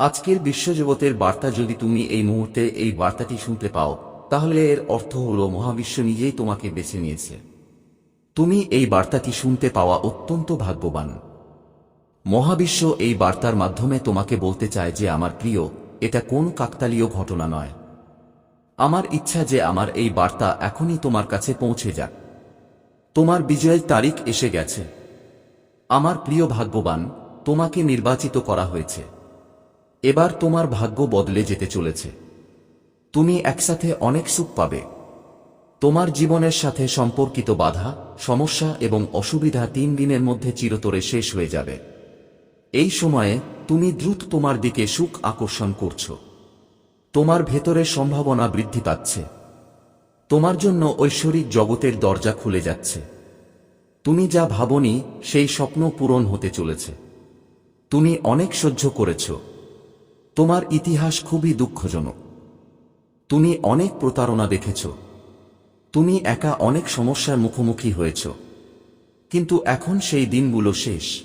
আজকের বিশ্বজগতের বার্তা যদি তুমি এই মুহূর্তে এই বার্তাটি শুনতে পাও, তাহলে এর অর্থ হল মহাবিশ্ব নিজেই তোমাকে বেছে নিয়েছে। তুমি এই বার্তাটি শুনতে পাওয়া অত্যন্ত ভাগ্যবান। মহাবিশ্ব এই বার্তার মাধ্যমে তোমাকে বলতে চায় যে, আমার প্রিয়, এটা কোন কাকতালীয় ঘটনা নয়। আমার ইচ্ছা যে আমার এই বার্তা এখনই তোমার কাছে পৌঁছে যাক। তোমার বিজয়ের তারিখ এসে গেছে। আমার প্রিয় ভাগ্যবান, তোমাকে নির্বাচিত করা হয়েছে। এবার তোমার ভাগ্য বদলে যেতে চলেছে। তুমি একসাথে অনেক সুখ পাবে। তোমার জীবনের সাথে সম্পর্কিত বাধা, সমস্যা এবং অসুবিধা তিন দিনের মধ্যে চিরতরে শেষ হয়ে যাবে। এই সময়ে তুমি দ্রুত তোমার দিকে সুখ আকর্ষণ করছ। তোমার ভেতরের সম্ভাবনা বৃদ্ধি পাচ্ছে। তোমার জন্য ঐশ্বরিক জগতের দরজা খুলে যাচ্ছে। তুমি যা ভাবনি, সেই স্বপ্ন পূরণ হতে চলেছে। তুমি অনেক সহ্য করেছ। তোমার ইতিহাস খুবই দুঃখজনক। তুমি অনেক প্রতারণা দেখেছ। তুমি একা অনেক সমস্যার মুখোমুখি হয়েছ। কিন্তু এখন সেই দিনগুলো শেষ।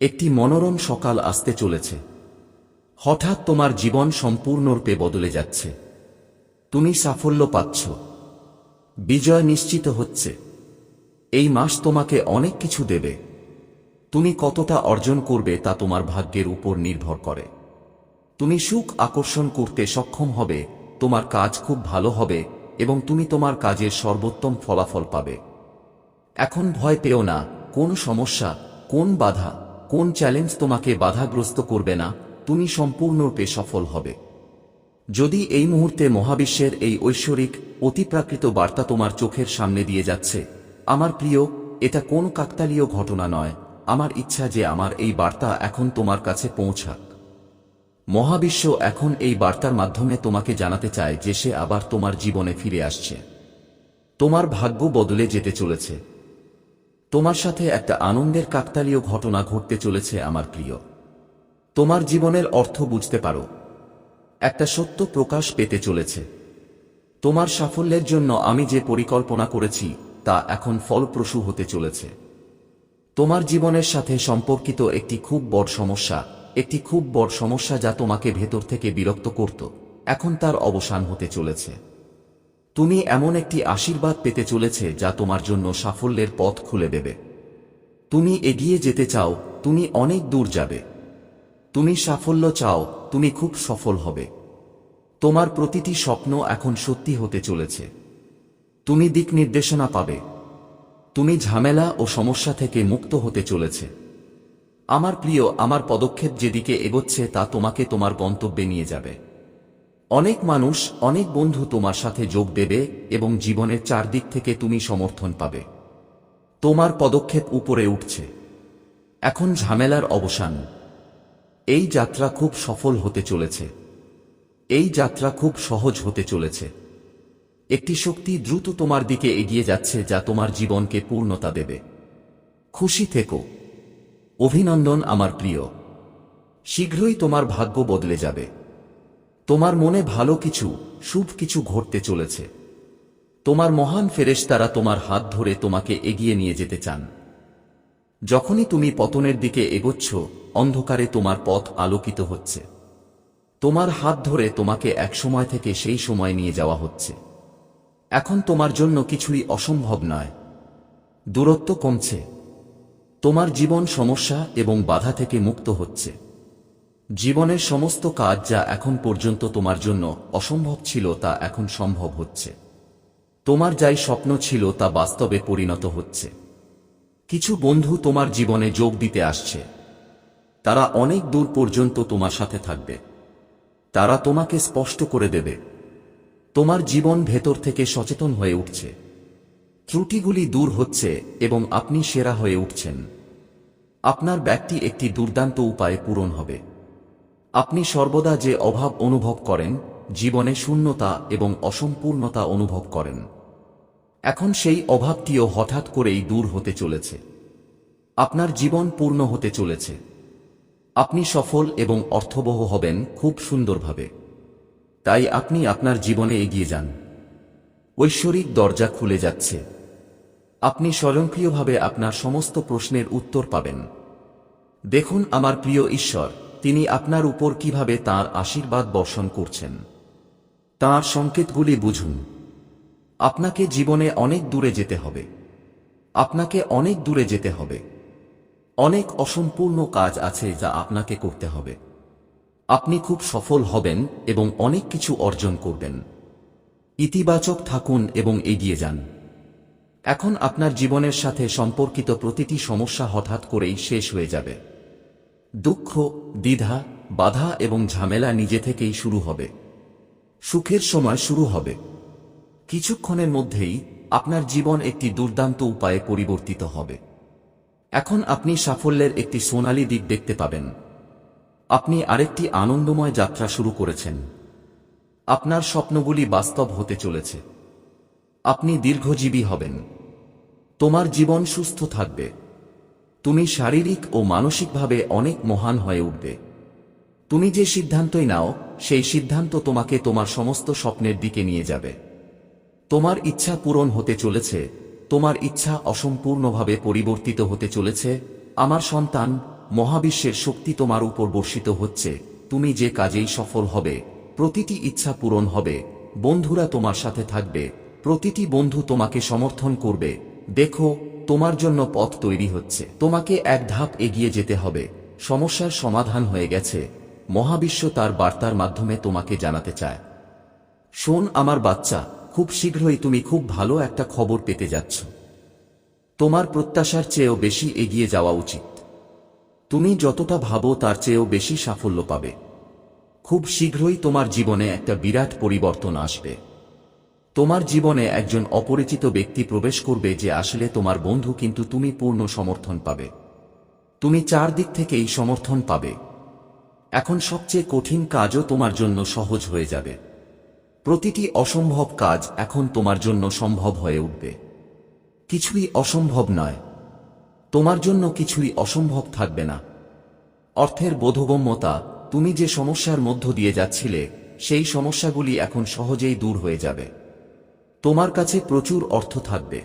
একটি মনোরম সকাল আসতে চলেছে। হঠাৎ তোমার জীবন সম্পূর্ণরূপে বদলে যাচ্ছে। তুমি সাফল্য পাচ্ছ। বিজয় নিশ্চিত হচ্ছে। এই মাস তোমাকে অনেক কিছু দেবে। তুমি কতটা অর্জন করবে তা তোমার ভাগ্যের উপর নির্ভর করে। তুমি সুখ আকর্ষণ করতে সক্ষম হবে, তোমার কাজ খুব ভালো হবে, এবং তুমি তোমার কাজের সর্বোত্তম ফলাফল পাবে। এখন ভয় পেও না, কোন সমস্যা, কোন বাধা, কোন চ্যালেঞ্জ তোমাকে বাধাগ্রস্ত করবে না, তুমি সম্পূর্ণরূপে সফল হবে। যদি এই মুহূর্তে মহাবিশ্বের এই ঐশ্বরিক, অতিপ্রাকৃত বার্তা তোমার চোখের সামনে দিয়ে যাচ্ছে, আমার প্রিয়, এটা কোন কাকতালীয় ঘটনা নয়, আমার ইচ্ছা যে আমার এই বার্তা এখন তোমার কাছে পৌঁছাক। মহাবিশ্ব এখন এই বার্তার মাধ্যমে তোমাকে জানাতে চায় যে সে আবার তোমার জীবনে ফিরে আসছে। তোমার ভাগ্য বদলে যেতে চলেছে। তোমার সাথে একটা আনন্দের কাকতালীয় ঘটনা ঘটতে চলেছে আমার প্রিয়। তোমার জীবনের অর্থ বুঝতে পারো। একটা সত্য প্রকাশ পেতে চলেছে। তোমার সাফল্যের জন্য আমি যে পরিকল্পনা করেছি, তা এখন ফলপ্রসূ হতে চলেছে। তোমার জীবনের সাথে সম্পর্কিত একটি খুব বড় সমস্যা একটি খুব বড় সমস্যা যা তোমাকে ভেতর থেকে বিরক্ত করত, এখন তার অবসান হতে চলেছে। তুমি এমন একটি আশীর্বাদ পেতে চলেছে যা তোমার জন্য সাফল্যের পথ খুলে দেবে। তুমি এগিয়ে যেতে চাও, তুমি অনেক দূর যাবে। তুমি সাফল্য চাও, তুমি খুব সফল হবে। তোমার প্রতিটি স্বপ্ন এখন সত্যি হতে চলেছে। তুমি দিক নির্দেশনা পাবে। তুমি ঝামেলা ও সমস্যা থেকে মুক্ত হতে চলেছে। আমার প্রিয়, আমার পদক্ষেপ যেদিকে এগোচ্ছে তা তোমাকে তোমার গন্তব্যে নিয়ে যাবে। অনেক মানুষ, অনেক বন্ধু তোমার সাথে যোগ দেবে এবং জীবনের চারদিক থেকে তুমি সমর্থন পাবে। তোমার পদক্ষেপ উপরে উঠছে। এখন ঝামেলার অবসান। এই যাত্রা খুব সফল হতে চলেছে। এই যাত্রা খুব সহজ হতে চলেছে। একটি শক্তি দ্রুত তোমার দিকে এগিয়ে যাচ্ছে যা তোমার জীবনকে পূর্ণতা দেবে। খুশি থেকো। অভিনন্দন আমার প্রিয়। শীঘ্রই তোমার ভাগ্য বদলে যাবে। তোমার মনে ভালো কিছু, শুভ কিছু ঘটতে চলেছে। তোমার মহান ফেরেশতারা তোমার হাত ধরে তোমাকে এগিয়ে নিয়ে যেতে চান। যখনই তুমি পতনের দিকে এগোচ্ছ, অন্ধকারে তোমার পথ আলোকিত হচ্ছে। তোমার হাত ধরে তোমাকে এক সময় থেকে সেই সময় নিয়ে যাওয়া হচ্ছে। এখন তোমার জন্য কিছুই অসম্ভব নয়। দূরত্ব কমছে। তোমার জীবন সমস্যা এবং বাধা থেকে মুক্ত হচ্ছে। জীবনের সমস্ত কাজ যা এখন পর্যন্ত তোমার জন্য অসম্ভব ছিল তা এখন সম্ভব হচ্ছে। তোমার যাই স্বপ্ন ছিল তা বাস্তবে পরিণত হচ্ছে। কিছু বন্ধু তোমার জীবনে যোগ দিতে আসছে। তারা অনেক দূর পর্যন্ত তোমার সাথে থাকবে। তারা তোমাকে স্পষ্ট করে দেবে। তোমার জীবন ভেতর থেকে সচেতন হয়ে উঠছে। ত্রুটিগুলি দূর হচ্ছে এবং আপনি সেরা হয়ে উঠছেন। আপনার ব্যাগটি একটি দুর্দান্ত উপায়ে পূরণ হবে। আপনি সর্বদা যে অভাব অনুভব করেন, জীবনে শূন্যতা এবং অসম্পূর্ণতা অনুভব করেন। এখন সেই অভাবটিও হঠাৎ করেই দূর হতে চলেছে। আপনার জীবন পূর্ণ হতে চলেছে। আপনি সফল এবং অর্থবহ হবেন খুব সুন্দরভাবে। তাই আপনি আপনার জীবনে এগিয়ে যান। ঐশ্বরিক দরজা খুলে যাচ্ছে। আপনি স্বয়ংক্রিয়ভাবে আপনার সমস্ত প্রশ্নের উত্তর পাবেন। দেখুন, আমার প্রিয় ঈশ্বর, তিনি আপনার উপর কীভাবে তার আশীর্বাদ বর্ষণ করছেন। তার সংকেতগুলি বুঝুন। আপনাকে জীবনে অনেক দূরে যেতে হবে। আপনাকে অনেক দূরে যেতে হবে। অনেক অসম্পূর্ণ কাজ আছে যা আপনাকে করতে হবে। আপনি খুব সফল হবেন এবং অনেক কিছু অর্জন করবেন। ইতিবাচক থাকুন এবং এগিয়ে যান। এখন আপনার জীবনের সাথে সম্পর্কিত প্রতিটি সমস্যা হঠাৎ করেই শেষ হয়ে যাবে। দুঃখ, দ্বিধা, বাধা এবং ঝামেলা নিজে থেকেই শুরু হবে। সুখের সময় শুরু হবে। কিছুক্ষণের মধ্যেই আপনার জীবন একটি দুর্দান্ত উপায়ে পরিবর্তিত হবে। এখন আপনি সাফল্যের একটি সোনালী দিক দেখতে পাবেন। আপনি আরেকটি আনন্দময় যাত্রা শুরু করেছেন। আপনার স্বপ্নগুলি বাস্তব হতে চলেছে। আপনি দীর্ঘজীবী হবেন। তোমার জীবন সুস্থ থাকবে। তুমি শারীরিক ও মানসিকভাবে অনেক মহান হয়ে উঠবে। তুমি যে সিদ্ধান্তই নাও, সেই সিদ্ধান্ত তোমাকে তোমার সমস্ত স্বপ্নের দিকে নিয়ে যাবে। তোমার ইচ্ছা পূরণ হতে চলেছে, তোমার ইচ্ছা অসম্পূর্ণভাবে পরিবর্তিত হতে চলেছে, আমার সন্তান, মহাবিশ্বের শক্তি তোমার উপর বর্ষিত হচ্ছে, তুমি যে কাজেই সফল হবে, প্রতিটি ইচ্ছা পূরণ হবে, বন্ধুরা তোমার সাথে থাকবে প্রতিটি বন্ধু তোমাকে সমর্থন করবে। দেখো, তোমার জন্য পথ তৈরি হচ্ছে। তোমাকে এক ধাপ এগিয়ে যেতে হবে। সমস্যার সমাধান হয়ে গেছে। মহাবিশ্ব তার বার্তার মাধ্যমে তোমাকে জানাতে চায়। শোন আমার বাচ্চা, খুব শীঘ্রই তুমি খুব ভালো একটা খবর পেতে যাচ্ছ। তোমার প্রত্যাশার চেয়েও বেশি এগিয়ে যাওয়া উচিত। তুমি যতটা ভাবো তার চেয়েও বেশি সাফল্য পাবে। খুব শীঘ্রই তোমার জীবনে একটা বিরাট পরিবর্তন আসবে। তোমার জীবনে একজন অপরিচিত ব্যক্তি প্রবেশ করবে যে আসলে তোমার বন্ধু কিন্তু তুমি পূর্ণ সমর্থন পাবে। তুমি চারদিক থেকেই সমর্থন পাবে। এখন সবচেয়ে কঠিন কাজও তোমার জন্য সহজ হয়ে যাবে। প্রতিটি অসম্ভব কাজ এখন তোমার জন্য সম্ভব হয়ে উঠবে। কিছুই অসম্ভব নয়। তোমার জন্য কিছুই অসম্ভব থাকবে না। অর্থের বোধগম্যতা, তুমি যে সমস্যার মধ্য দিয়ে যাচ্ছিলে, সেই সমস্যাগুলি এখন সহজেই দূর হয়ে যাবে। তোমার কাছে প্রচুর অর্থ থাকবে।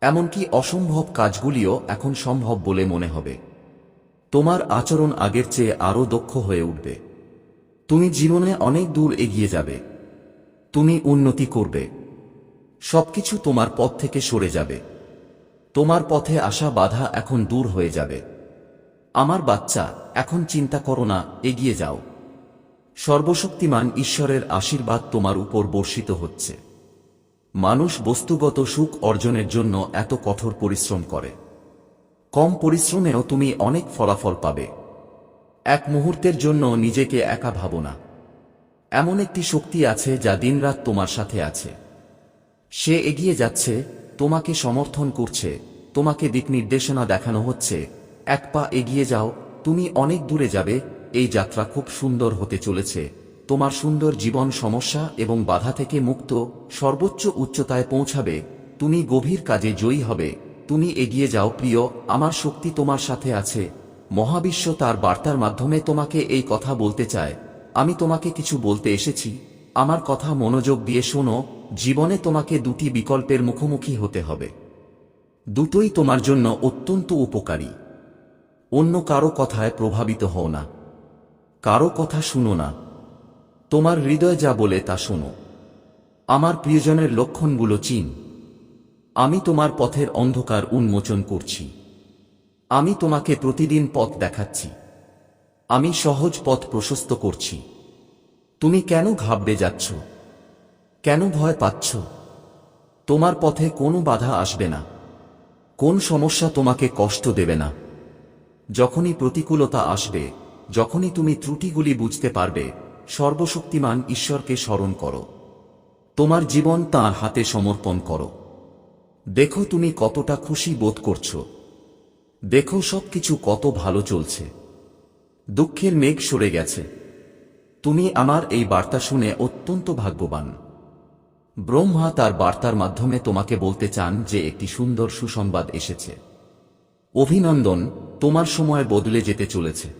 এমনকি অসম্ভব কাজগুলিও এখন সম্ভব বলে মনে হবে। তোমার আচরণ আগের চেয়ে আরও দক্ষ হয়ে উঠবে। তুমি জীবনে অনেক দূর এগিয়ে যাবে। তুমি উন্নতি করবে। সবকিছু তোমার পথ থেকে সরে যাবে। তোমার পথে আসা বাধা এখন দূর হয়ে যাবে। আমার বাচ্চা, এখন চিন্তা করো না, এগিয়ে যাও। সর্বশক্তিমান ঈশ্বরের আশীর্বাদ তোমার উপর বর্ষিত হচ্ছে। মানুষ বস্তুগত সুখ অর্জনের জন্য এত কঠোর পরিশ্রম করে। কম পরিশ্রমেও তুমি অনেক ফলাফল পাবে। এক মুহূর্তের জন্য নিজেকে একা ভাবো না। এমন একটি শক্তি আছে যা দিনরাত তোমার সাথে আছে। সে এগিয়ে যাচ্ছে, তোমাকে সমর্থন করছে, তোমাকে দিক নির্দেশনা দেখানো হচ্ছে, এক পা এগিয়ে যাও, তুমি অনেক দূরে যাবে, এই যাত্রা খুব সুন্দর হতে চলেছে। তোমার সুন্দর জীবন সমস্যা এবং বাধা থেকে মুক্ত, সর্বোচ্চ উচ্চতায় পৌঁছাবে। তুমি গভীর কাজে জয়ী হবে। তুমি এগিয়ে যাও, প্রিয়, আমার শক্তি তোমার সাথে আছে। মহাবিশ্ব তার বার্তার মাধ্যমে তোমাকে এই কথা বলতে চায়। আমি তোমাকে কিছু বলতে এসেছি। আমার কথা মনোযোগ দিয়ে শোনো। জীবনে তোমাকে দুটি বিকল্পের মুখোমুখি হতে হবে। দুটোই তোমার জন্য অত্যন্ত উপকারী। অন্য কারও কথায় প্রভাবিত হও না। কারও কথা শুনো না। তোমার হৃদয় যা বলে তা শোনো। আমার প্রিয়জনের লক্ষণগুলো চিন। আমি তোমার পথের অন্ধকার উন্মোচন করছি। আমি তোমাকে প্রতিদিন পথ দেখাচ্ছি। আমি সহজ পথ প্রশস্ত করছি। তুমি কেন ঘাবড়ে যাচ্ছ? কেন ভয় পাচ্ছ? তোমার পথে কোনো বাধা আসবে না। কোন সমস্যা তোমাকে কষ্ট দেবে না। যখনই প্রতিকূলতা আসবে, যখনই তুমি ত্রুটিগুলি বুঝতে পারবে সর্বশক্তিমান ঈশ্বরকে স্মরণ করো। তোমার জীবন তাঁর হাতে সমর্পণ করো। দেখো তুমি কতটা খুশি বোধ করছ। দেখো সবকিছু কত ভালো চলছে। দুঃখের মেঘ সরে গেছে। তুমি আমার এই বার্তা শুনে অত্যন্ত ভাগ্যবান। ব্রহ্মা তার বার্তার মাধ্যমে তোমাকে বলতে চান যে একটি সুন্দর সুসংবাদ এসেছে। অভিনন্দন, তোমার সময় বদলে যেতে চলেছে।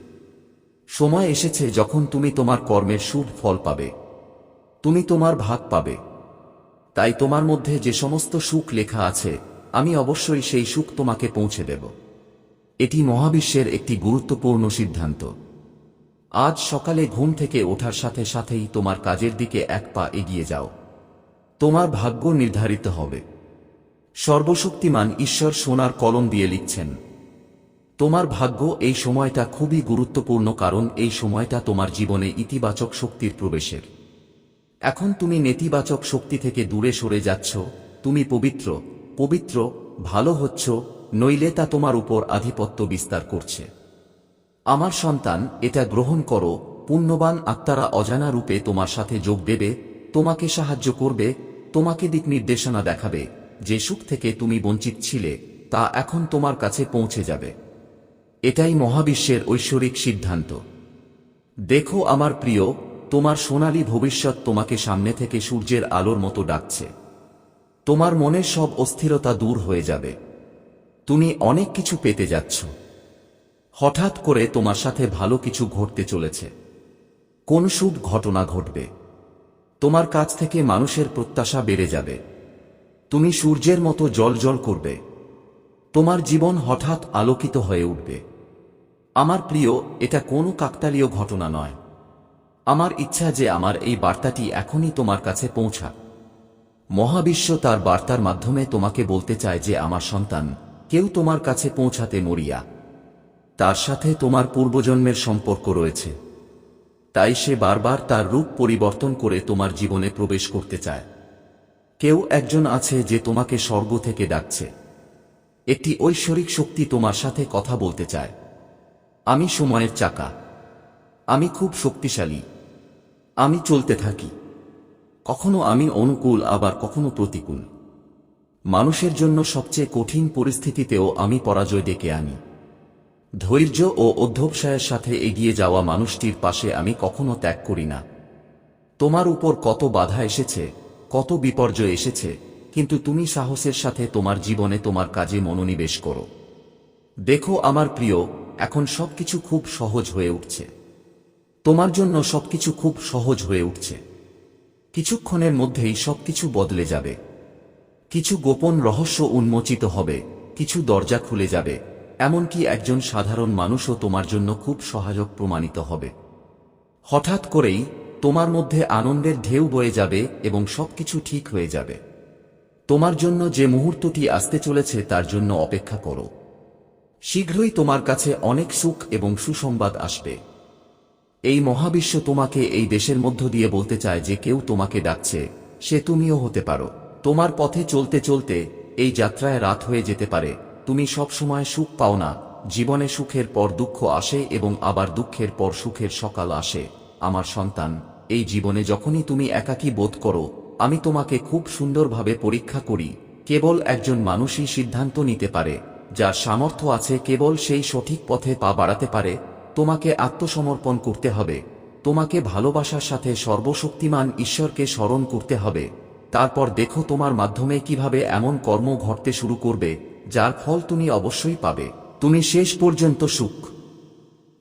সময় এসেছে যখন তুমি তোমার কর্মের শুভ ফল পাবে। তুমি তোমার ভাগ পাবে। তাই তোমার মধ্যে যে সমস্ত সুখ লেখা আছে, আমি অবশ্যই সেই সুখ তোমাকে পৌঁছে দেব। এটি মহাবিশ্বের একটি গুরুত্বপূর্ণ সিদ্ধান্ত। আজ সকালে ঘুম থেকে ওঠার সাথে সাথেই তোমার কাজের দিকে এক পা এগিয়ে যাও। তোমার ভাগ্য নির্ধারিত হবে। সর্বশক্তিমান ঈশ্বর সোনার কলম দিয়ে লিখছেন তোমার ভাগ্য এই সময়টা খুবই গুরুত্বপূর্ণ কারণ এই সময়টা তোমার জীবনে ইতিবাচক শক্তির প্রবেশের। এখন তুমি নেতিবাচক শক্তি থেকে দূরে সরে যাচ্ছ, তুমি পবিত্র পবিত্র, ভালো হচ্ছ, নইলে তা তোমার উপর আধিপত্য বিস্তার করছে। আমার সন্তান, এটা গ্রহণ করো, পুণ্যবান আত্মারা অজানা রূপে তোমার সাথে যোগ দেবে, তোমাকে সাহায্য করবে, তোমাকে দিক নির্দেশনা দেখাবে, যে সুখ থেকে তুমি বঞ্চিত ছিলে, তা এখন তোমার কাছে পৌঁছে যাবে। এটাই মহাবিশ্বের ঐশ্বরিক সিদ্ধান্ত। দেখো আমার প্রিয়, তোমার সোনালী ভবিষ্যৎ তোমাকে সামনে থেকে সূর্যের আলোর মতো ডাকছে। তোমার মনের সব অস্থিরতা দূর হয়ে যাবে। তুমি অনেক কিছু পেতে যাচ্ছ। হঠাৎ করে তোমার সাথে ভালো কিছু ঘটতে চলেছে। কোন শুভ ঘটনা ঘটবে? তোমার কাছ থেকে মানুষের প্রত্যাশা বেড়ে যাবে। তুমি সূর্যের মতো জল জল করবে। তোমার জীবন হঠাৎ আলোকিত হয়ে উঠবে। আমার প্রিয়, এটা কোনো কাকতালীয় ঘটনা নয়। আমার ইচ্ছা যে আমার এই বার্তাটি এখনই তোমার কাছে পৌঁছা। মহাবিশ্ব তার বার্তার মাধ্যমে তোমাকে বলতে চায় যে আমার সন্তান, কেউ তোমার কাছে পৌঁছাতে মরিয়া। তার সাথে তোমার পূর্বজন্মের সম্পর্ক রয়েছে। তাই সে বারবার তার রূপ পরিবর্তন করে তোমার জীবনে প্রবেশ করতে চায়। কেউ একজন আছে যে তোমাকে স্বর্গ থেকে ডাকছে। একটি ঐশ্বরিক শক্তি তোমার সাথে কথা বলতে চায়। আমি সময়ের চাকা। আমি খুব শক্তিশালী। আমি চলতে থাকি। কখনো আমি অনুকূল, আবার কখনো প্রতিকূল। মানুষের জন্য সবচেয়ে কঠিন পরিস্থিতিতেও আমি পরাজয় ডেকে আনি। ধৈর্য ও অধ্যবসায়ের সাথে এগিয়ে যাওয়া মানুষটির পাশে আমি কখনো ত্যাগ করি না। তোমার উপর কত বাধা এসেছে, কত বিপর্যয় এসেছে, কিন্তু তুমি সাহসের সাথে তোমার জীবনে তোমার কাজে মনোনিবেশ করো। দেখো আমার প্রিয় এখন সবকিছু খুব সহজ হয়ে উঠছে। তোমার জন্য সবকিছু খুব সহজ হয়ে উঠছে। কিছুক্ষণের মধ্যেই সবকিছু বদলে যাবে। কিছু গোপন রহস্য উন্মোচিত হবে, কিছু দরজা খুলে যাবে, এমনকি একজন সাধারণ মানুষও তোমার জন্য খুব সহায়ক প্রমাণিত হবে। হঠাৎ করেই তোমার মধ্যে আনন্দের ঢেউ বয়ে যাবে এবং সবকিছু ঠিক হয়ে যাবে। তোমার জন্য যে মুহূর্তটি আসতে চলেছে তার জন্য অপেক্ষা করো। শীঘ্রই তোমার কাছে অনেক সুখ এবং সুসংবাদ আসবে। এই মহাবিশ্ব তোমাকে এই দেশের মধ্য দিয়ে বলতে চায় যে কেউ তোমাকে ডাকছে, সে তুমিও হতে পারো। তোমার পথে চলতে চলতে এই যাত্রায় রাত হয়ে যেতে পারে। তুমি সব সময় সুখ পাও না, জীবনে সুখের পর দুঃখ আসে এবং আবার দুঃখের পর সুখের সকাল আসে। আমার সন্তান, এই জীবনে যখনই তুমি একাকী বোধ করো, আমি তোমাকে খুব সুন্দরভাবে পরীক্ষা করি, কেবল একজন মানুষই সিদ্ধান্ত নিতে পারে। যার সামর্থ্য আছে কেবল সেই সঠিক পথে পা বাড়াতে পারে, তোমাকে আত্মসমর্পণ করতে হবে। তোমাকে ভালোবাসার সাথে সর্বশক্তিমান ঈশ্বরকে স্মরণ করতে হবে। তারপর দেখো তোমার মাধ্যমে কীভাবে এমন কর্ম ঘটতে শুরু করবে, যার ফল তুমি অবশ্যই পাবে। তুমি শেষ পর্যন্ত সুখ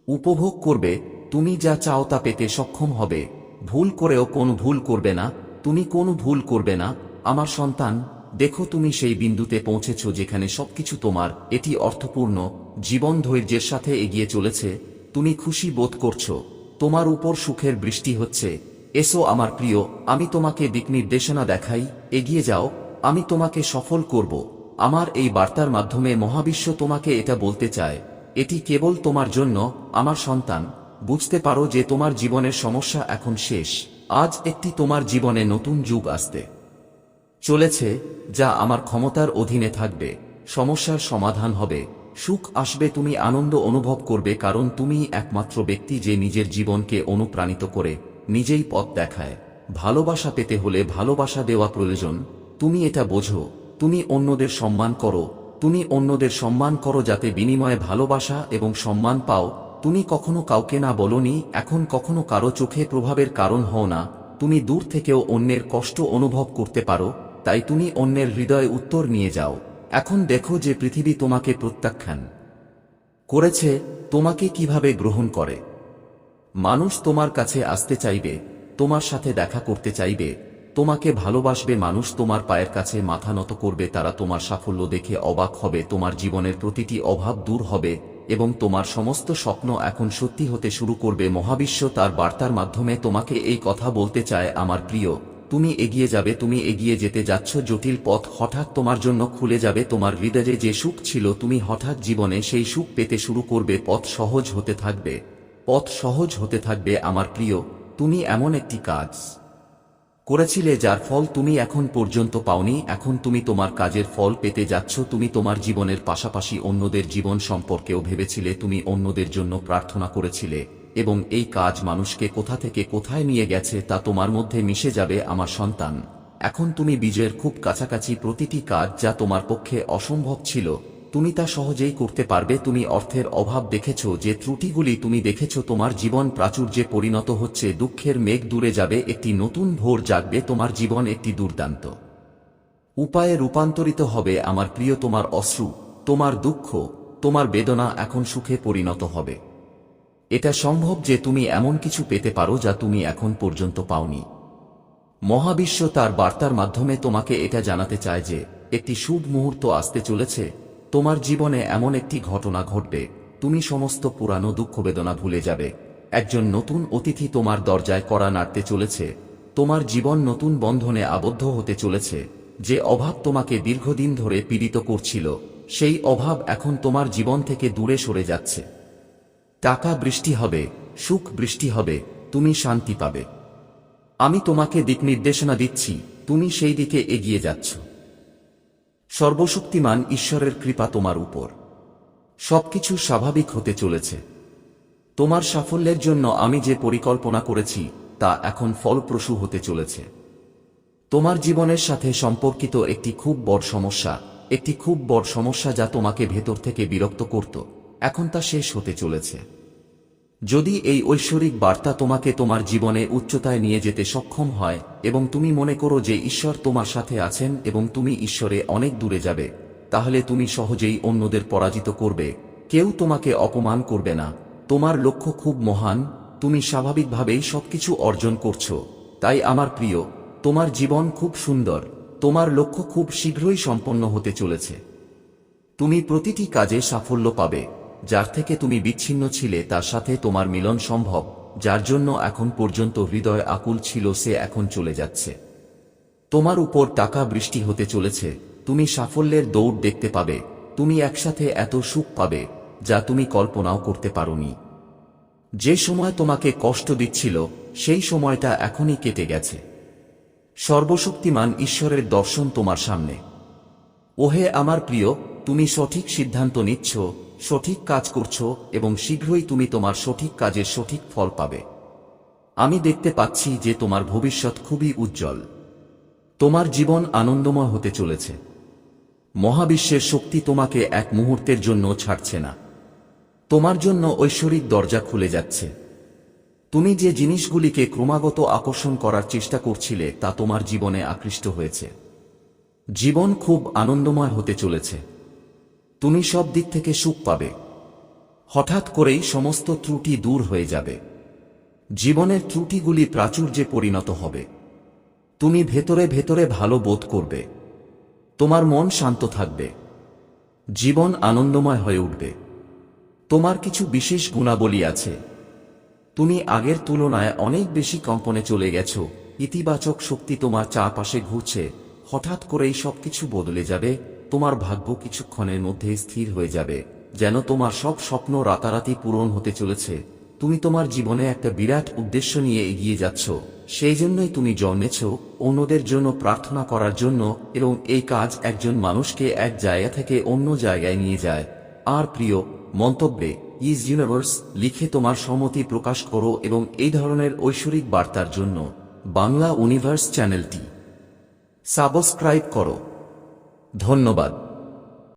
উপভোগ করবে, তুমি যা চাও তা পেতে সক্ষম হবে। ভুল করেও কোনো ভুল করবে না, তুমি কোনো ভুল করবে না। আমার সন্তান দেখো তুমি সেই বিন্দুতে পৌঁছেছ যেখানে সবকিছু তোমার, এটি অর্থপূর্ণ, জীবন ধৈর্যের সাথে এগিয়ে চলেছে, তুমি খুশি বোধ করছ, তোমার উপর সুখের বৃষ্টি হচ্ছে, এসো আমার প্রিয়, আমি তোমাকে দিক নির্দেশনা দেখাই, এগিয়ে যাও, আমি তোমাকে সফল করব, আমার এই বার্তার মাধ্যমে মহাবিশ্ব তোমাকে এটা বলতে চায়, এটি কেবল তোমার জন্য, আমার সন্তান, বুঝতে পারো যে তোমার জীবনের সমস্যা এখন শেষ, আজ একটি তোমার জীবনে নতুন যুগ আসতে। চলেছে যা আমার ক্ষমতার অধীনে থাকবে। সমস্যার সমাধান হবে। সুখ আসবে, তুমি আনন্দ অনুভব করবে, কারণ তুমি একমাত্র ব্যক্তি যে নিজের জীবনকে অনুপ্রাণিত করে, নিজেই পথ দেখায়। ভালোবাসা পেতে হলে ভালোবাসা দেওয়া প্রয়োজন। তুমি এটা বোঝো, তুমি অন্যদের সম্মান করো। তুমি অন্যদের সম্মান করো যাতে বিনিময়ে ভালোবাসা এবং সম্মান পাও। তুমি কখনো কাউকে না বলনি, এখন কখনো কারও চোখে প্রভাবের কারণ হও না। তুমি দূর থেকেও অন্যের কষ্ট অনুভব করতে পারো। তাই তুমি অন্যের হৃদয়ে উত্তর নিয়ে যাও। এখন দেখো যে পৃথিবী তোমাকে প্রত্যাখ্যান করেছে, তোমাকে কীভাবে গ্রহণ করে। মানুষ তোমার কাছে আসতে চাইবে, তোমার সাথে দেখা করতে চাইবে, তোমাকে ভালোবাসবে মানুষ তোমার পায়ের কাছে মাথা নত করবে, তারা তোমার সাফল্য দেখে অবাক হবে, তোমার জীবনের প্রতিটি অভাব দূর হবে এবং তোমার সমস্ত স্বপ্ন এখন সত্যি হতে শুরু করবে। মহাবিশ্ব তার বার্তার মাধ্যমে তোমাকে এই কথা বলতে চায়, আমার প্রিয় তুমি এগিয়ে যাবে, তুমি এগিয়ে যেতে যাচ্ছ, জটিল পথ হঠাৎ তোমার জন্য খুলে যাবে, তোমার হৃদয়ে যে সুখ ছিল, তুমি হঠাৎ জীবনে সেই সুখ পেতে শুরু করবে, পথ সহজ হতে থাকবে, পথ সহজ হতে থাকবে, আমার প্রিয়, তুমি এমন একটি কাজ করেছিলে যার ফল তুমি এখন পর্যন্ত পাওনি, এখন তুমি তোমার কাজের ফল পেতে যাচ্ছ, তুমি তোমার জীবনের পাশাপাশি অন্যদের জীবন সম্পর্কেও ভেবেছিলে, তুমি অন্যদের জন্য প্রার্থনা করেছিলে। এবং এই কাজ মানুষকে কোথা থেকে কোথায় নিয়ে গেছে তা তোমার মধ্যে মিশে যাবে আমার সন্তান। এখন তুমি বিজয়ের খুব কাছাকাছি প্রতিটি কাজ যা তোমার পক্ষে অসম্ভব ছিল, তুমি তা সহজেই করতে পারবে। তুমি অর্থের অভাব দেখেছ, যে ত্রুটিগুলি তুমি দেখেছ, তোমার জীবন প্রাচুর্যে পরিণত হচ্ছে, দুঃখের মেঘ দূরে যাবে, একটি নতুন ভোর জাগবে, তোমার জীবন একটি দুর্দান্ত। উপায়ে রূপান্তরিত হবে আমার প্রিয় তোমার অশ্রু, তোমার দুঃখ, তোমার বেদনা এখন সুখে পরিণত হবে। এটা সম্ভব যে তুমি এমন কিছু পেতে পারো যা তুমি এখন পর্যন্ত পাওনি। মহাবিশ্ব তার বার্তার মাধ্যমে তোমাকে এটা জানাতে চায় যে, একটি শুভ মুহূর্ত আসতে চলেছে, তোমার জীবনে এমন একটি ঘটনা ঘটবে, তুমি সমস্ত পুরানো দুঃখ বেদনা ভুলে যাবে। একজন নতুন অতিথি তোমার দরজায় করা নাড়তে চলেছে, তোমার জীবন নতুন বন্ধনে আবদ্ধ হতে চলেছে, যে অভাব তোমাকে দীর্ঘদিন ধরে পীড়িত করছিল, সেই অভাব এখন তোমার জীবন থেকে দূরে সরে যাচ্ছে। টাকা বৃষ্টি হবে, সুখ বৃষ্টি হবে, তুমি শান্তি পাবে। আমি তোমাকে দিক নির্দেশনা দিচ্ছি, তুমি সেই দিকে এগিয়ে যাচ্ছ। সর্বশক্তিমান ঈশ্বরের কৃপা তোমার উপর। সবকিছু স্বাভাবিক হতে চলেছে। তোমার সাফল্যের জন্য আমি যে পরিকল্পনা করেছি, তা এখন ফলপ্রসূ হতে চলেছে। তোমার জীবনের সাথে সম্পর্কিত একটি খুব বড় সমস্যা, একটি খুব বড় সমস্যা যা তোমাকে ভেতর থেকে বিরক্ত করত। এখন তা শেষ হতে চলেছে। যদি এই ঐশ্বরিক বার্তা তোমাকে তোমার জীবনে উচ্চতায় নিয়ে যেতে সক্ষম হয়, এবং তুমি মনে করো যে ঈশ্বর তোমার সাথে আছেন এবং তুমি ঈশ্বরে অনেক দূরে যাবে, তাহলে তুমি সহজেই অন্যদের পরাজিত করবে। কেউ তোমাকে অপমান করবে না। তোমার লক্ষ্য খুব মহান, তুমি স্বাভাবিকভাবেই সবকিছু অর্জন করছ। তাই আমার প্রিয়, তোমার জীবন খুব সুন্দর, তোমার লক্ষ্য খুব শীঘ্রই সম্পন্ন হতে চলেছে। তুমি প্রতিটি কাজে সাফল্য পাবে। যার থেকে তুমি বিচ্ছিন্ন ছিলে তার সাথে তোমার মিলন সম্ভব, যার জন্য এখন পর্যন্ত হৃদয় আকুল ছিল সে এখন চলে যাচ্ছে। তোমার উপর টাকা বৃষ্টি হতে চলেছে, তুমি সাফল্যের দৌড় দেখতে পাবে, তুমি একসাথে এত সুখ পাবে, যা তুমি কল্পনাও করতে পারোনি। যে সময় তোমাকে কষ্ট দিচ্ছিল, সেই সময়টা এখনই কেটে গেছে। সর্বশক্তিমান ঈশ্বরের দর্শন তোমার সামনে। ওহে আমার প্রিয়, তুমি সঠিক সিদ্ধান্ত নিচ্ছ সঠিক কাজ করছ এবং শীঘ্রই তুমি তোমার সঠিক কাজের সঠিক ফল পাবে। আমি দেখতে পাচ্ছি যে তোমার ভবিষ্যৎ খুবই উজ্জ্বল। তোমার জীবন আনন্দময় হতে চলেছে। মহাবিশ্বের শক্তি তোমাকে এক মুহূর্তের জন্য ছাড়ছে না। তোমার জন্য ঐশ্বরিক দরজা খুলে যাচ্ছে। তুমি যে জিনিসগুলিকে ক্রমাগত আকর্ষণ করার চেষ্টা করছিলে তা তোমার জীবনে আকৃষ্ট হয়েছে। জীবন খুব আনন্দময় হতে চলেছে। তুমি সব দিক থেকে সুখ পাবে। হঠাৎ করেই সমস্ত ত্রুটি দূর হয়ে যাবে। জীবনের ত্রুটিগুলি প্রাচুর্যে পরিণত হবে। তুমি ভেতরে ভেতরে ভালো বোধ করবে। তোমার মন শান্ত থাকবে। জীবন আনন্দময় হয়ে উঠবে। তোমার কিছু বিশেষ গুণাবলী আছে। তুমি আগের তুলনায় অনেক বেশি কম্পনে চলে গেছো। ইতিবাচক শক্তি তোমার চারপাশে ঘুরছে। হঠাৎ করেই সবকিছু বদলে যাবে। তোমার ভাগ্য কিছুক্ষণের মধ্যে স্থির হয়ে যাবে। যেন তোমার সব স্বপ্ন রাতারাতি পূরণ হতে চলেছে। তুমি তোমার জীবনে একটা বিরাট উদ্দেশ্য নিয়ে এগিয়ে যাচ্ছ। সেই জন্যই তুমি জন্মেছ, অন্যদের জন্য প্রার্থনা করার জন্য এবং এই কাজ একজন মানুষকে এক জায়গা থেকে অন্য জায়গায় নিয়ে যায়। আর প্রিয়, মন্তব্যে ইজ ইউনিভার্স লিখে তোমার সম্মতি প্রকাশ করো এবং এই ধরনের ঐশ্বরিক বার্তার জন্য। বাংলা ইউনিভার্স চ্যানেলটি সাবস্ক্রাইব করো। ধন্যবাদ।